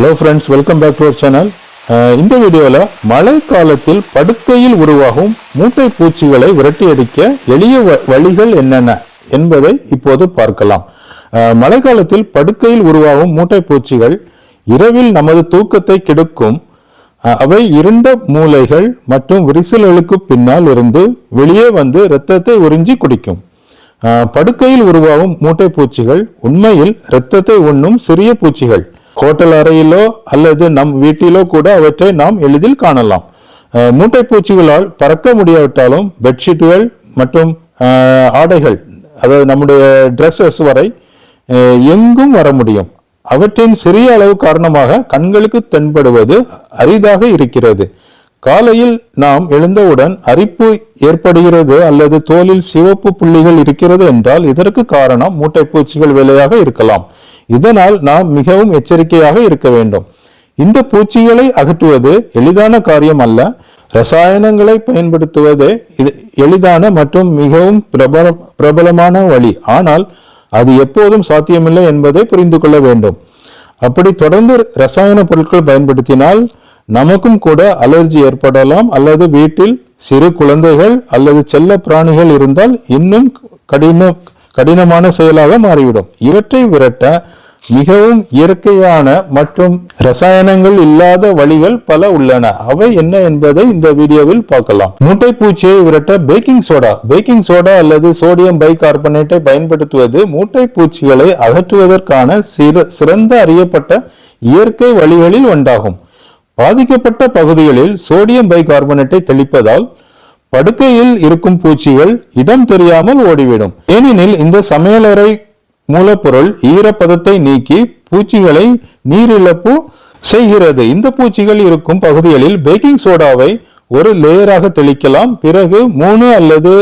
Hello friends welcome back to our channel இந்த வீடியோவில் மழை காலத்தில் படுக்கையில் உருவாகும் மூட்டை பூச்சிகளை விரட்டியடிக்க எளிய வ- வழிகள் என்னென்ன என்பதை இப்போது பார்க்கலாம். Uh, மழைக்காலத்தில் படுக்கையில் உருவாகும் மூட்டை பூச்சிகள் இரவில் நமது தூக்கத்தை கெடுக்கும். Uh, அவை இருண்ட மூலைகள் மற்றும் விரிசல்களுக்கு பின்னால் இருந்து வெளியே வந்து இரத்தத்தை உறிஞ்சி குடிக்கும். Uh, படுக்கையில் உருவாகும் மூட்டை பூச்சிகள் உண்மையில் இரத்தத்தை உண்ணும் சிறிய பூச்சிகள். ஹோட்டல் அறையிலோ அல்லது நம் வீட்டிலோ கூட அவற்றை நாம் எளிதில் காணலாம். மூட்டை பூச்சிகளால் பறக்க முடியாவிட்டாலும் பெட்ஷீட்டுகள் மற்றும் ஆடைகள் அதாவது நம்முடைய ட்ரெஸ்ஸஸ் வரை எங்கும் வர முடியும். அவற்றின் சிறிய அளவு காரணமாக கண்களுக்கு தென்படுவது அரிதாக இருக்கிறது. காலையில் நாம் எழுந்தவுடன் அரிப்பு ஏற்படுகிறது அல்லது தோலில் சிவப்பு புள்ளிகள் இருக்கிறது என்றால் இதற்கு காரணம் மூட்டைப்பூச்சிகள் வேலையாக இருக்கலாம். இதனால் நாம் மிகவும் எச்சரிக்கையாக இருக்க வேண்டும். இந்த பூச்சிகளை அகற்றுவது எளிதான காரியம் அல்ல. ரசாயனங்களை பயன்படுத்துவதே இது எளிதான மற்றும் மிகவும் பிரபல பிரபலமான வழி. ஆனால் அது எப்போதும் சாத்தியமில்லை என்பதை புரிந்து கொள்ள வேண்டும். அப்படி தொடர்ந்து ரசாயன பொருட்கள் பயன்படுத்தினால் நமக்கும் கூட அலர்ஜி ஏற்படலாம் அல்லது வீட்டில் சிறு குழந்தைகள் அல்லது செல்ல பிராணிகள் இருந்தால் இன்னும் கடின கடினமான செயலாக மாறிவிடும். இவற்றை விரட்ட மிகவும் இயற்கையான மற்றும் ரசாயனங்கள் இல்லாத வழிகள் பல உள்ளன. அவை என்ன என்பதை இந்த வீடியோவில் பார்க்கலாம். மூட்டைப்பூச்சியை விரட்ட பேக்கிங் சோடா. பேக்கிங் சோடா அல்லது சோடியம் பை கார்பனேட்டை பயன்படுத்துவது மூட்டை பூச்சிகளை அகற்றுவதற்கான சிற சிறந்த அறியப்பட்ட இயற்கை வழிகளில் ஒன்றாகும். பாதிக்கப்பட்ட பகுதிகளில் சோடியம் பைகார்பனேட்டை தெளிப்பதால் படுக்கையில் இருக்கும் பூச்சிகள் இடம் தெரியாமல் ஓடிவிடும். ஏனெனில் இந்த சமையலறை மூலப்பொருள் ஈரப்பதத்தை நீக்கி பூச்சிகளை நீரிழப்பு செய்கிறது. இந்த பூச்சிகள் இருக்கும் பகுதிகளில் பேக்கிங் சோடாவை ஒரு லேயராக தெளிக்கலாம். பிறகு மூணு அல்லது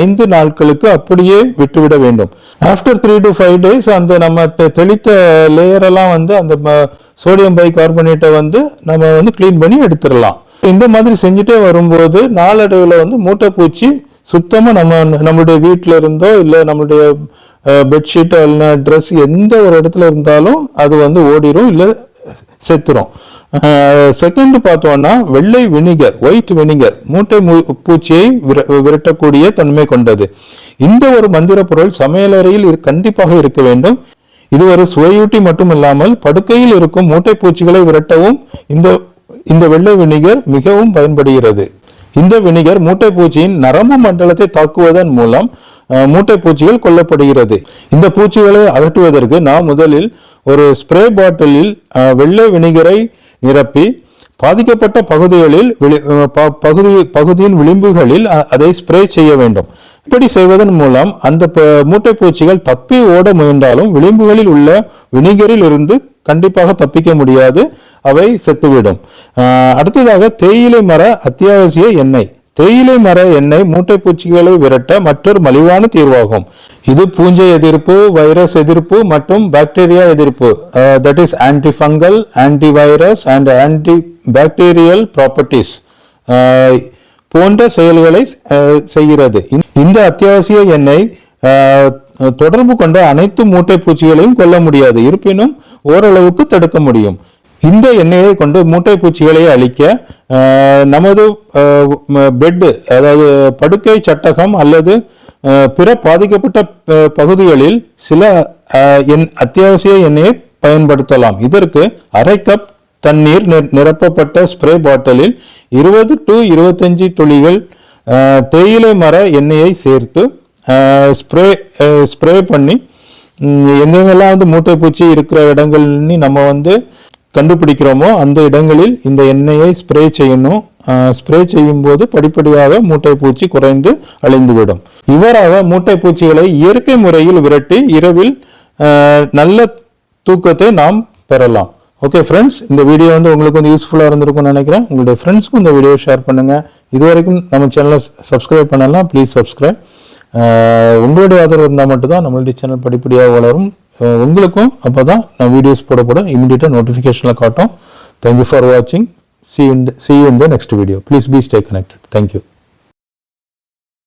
ஐந்து நாட்களுக்கு அப்படியே விட்டுவிட வேண்டும். After three to five days அந்த நம்ம தெளித்த லேயரெல்லாம் வந்து அந்த சோடியம் பை கார்பனேட்டை வந்து நம்ம வந்து க்ளீன் பண்ணி எடுத்துடலாம். இந்த மாதிரி செஞ்சுட்டே வரும்போது நாளடைவில் வந்து மூட்டைப்பூச்சி சுத்தமாக நம்ம நம்மளுடைய வீட்டில் இருந்தோ இல்லை நம்மளுடைய பெட்ஷீட் இல்லைன்னா ட்ரெஸ் எந்த ஒரு இடத்துல இருந்தாலும் அது வந்து ஓடிரும் இல்லை செத்துரும். செகண்ட் பார்த்தோம்னா வெள்ளை வினிகர் ஒயிட் வினிகர் மூட்டை மூ- பூச்சியை விர- விரட்டக்கூடிய தன்மை கொண்டது. இந்த ஒரு மந்திர பொருள் சமையலறையில் இரு- கண்டிப்பாக இருக்க வேண்டும். இது ஒரு சுவையூட்டி மட்டும் இல்லாமல் படுக்கையில் இருக்கும் மூட்டை பூச்சிகளை விரட்டவும் இந்த இந்த வெள்ளை வினிகர் மிகவும் பயன்படுகிறது. இந்த வினிகர் மூட்டை பூச்சியின் நரம்பு மண்டலத்தை தாக்குவதன் மூலம் மூட்டை பூச்சிகள் கொல்லப்படுகிறது. இந்த பூச்சிகளை அகற்றுவதற்கு நாம் முதலில் ஒரு ஸ்ப்ரே பாட்டிலில் வெள்ளை வினிகரை நிரப்பி பாதிக்கப்பட்ட பகுதிகளில் விளி- ப- பகுதி பகுதியின் விளிம்புகளில் அதை ஸ்ப்ரே செய்ய வேண்டும். இப்படி செய்வதன் மூலம் அந்த மூட்டை பூச்சிகள் தப்பி ஓட முயன்றாலும் விளிம்புகளில் உள்ள வினிகரில் இருந்து கண்டிப்பாக தப்பிக்க முடியாது. அவை செத்துவிடும். அடுத்ததாக தேயிலை மர அத்தியாவசிய எண்ணெய். தேயிலை மர எண்ணெய் மூட்டைப்பூச்சிகளை விரட்ட மற்றொரு மலிவான தீர்வாகும். இது பூஞ்சை எதிர்ப்பு வைரஸ் எதிர்ப்பு மற்றும் பாக்டீரியா எதிர்ப்பு. That is anti fungal anti virus and anti bacterial properties போன்ற செயல்களை uh, செய்கிறது. இந்த- அத்தியாவசிய எண்ணெய் uh, தொடர்பு கொண்ட அனைத்து மூட்டை பூச்சிகளையும் கொல்ல முடியாது. இருப்பினும் ஓரளவுக்கு தடுக்க முடியும். இந்த எண்ணெயை கொண்டு மூட்டை பூச்சிகளை அழிக்க நமது பெட்டு அதாவது படுக்கை சட்டகம் அல்லது பிற பாதிக்கப்பட்ட பகுதிகளில் சில எண்- அத்தியாவசிய எண்ணெயை பயன்படுத்தலாம். இதற்கு அரை கப் தண்ணீர் நிரப்பப்பட்ட ஸ்ப்ரே பாட்டிலில் இருபது டு இருபத்தஞ்சு துளிகள் தேயிலை மர எண்ணெயை சேர்த்து ஸ்ப்ரே ஸ்ப்ரே பண்ணி எங்கெங்கெல்லாம் வந்து மூட்டைப்பூச்சி இருக்கிற இடங்கள்னு நம்ம வந்து கண்டுபிடிக்கிறோமோ அந்த இடங்களில் இந்த எண்ணெயை ஸ்ப்ரே செய்யணும். ஸ்ப்ரே செய்யும் போது படிப்படியாக மூட்டை பூச்சி குறைந்து அழிந்துவிடும். இவ்வாறாக மூட்டை பூச்சிகளை இயற்கை முறையில் விரட்டி இரவில் நல்ல தூக்கத்தை நாம் பெறலாம். ஓகே ஃப்ரெண்ட்ஸ் இந்த வீடியோ வந்து உங்களுக்கு வந்து யூஸ்ஃபுல்லாக இருந்திருக்கும்னு நினைக்கிறேன். உங்களுடைய ஃப்ரெண்ட்ஸ்க்கும் இந்த வீடியோ ஷேர் பண்ணுங்கள் இது வரைக்கும் நம்ம சேனலை சப்ஸ்கிரைப் பண்ணலாம் ப்ளீஸ் சப்ஸ்கிரைப் உங்களுடைய ஆதரவு இருந்தால் மட்டும்தான் நம்மளுடைய சேனல் படிப்படியாக வளரும். உங்களுக்கும் அப்போ தான் நான் வீடியோஸ் போட போட இமீடியட்டாக நோட்டிஃபிகேஷனில் காட்டும். தேங்க்யூ ஃபார் வாட்சிங் see in see in the next video please be stay connected thank you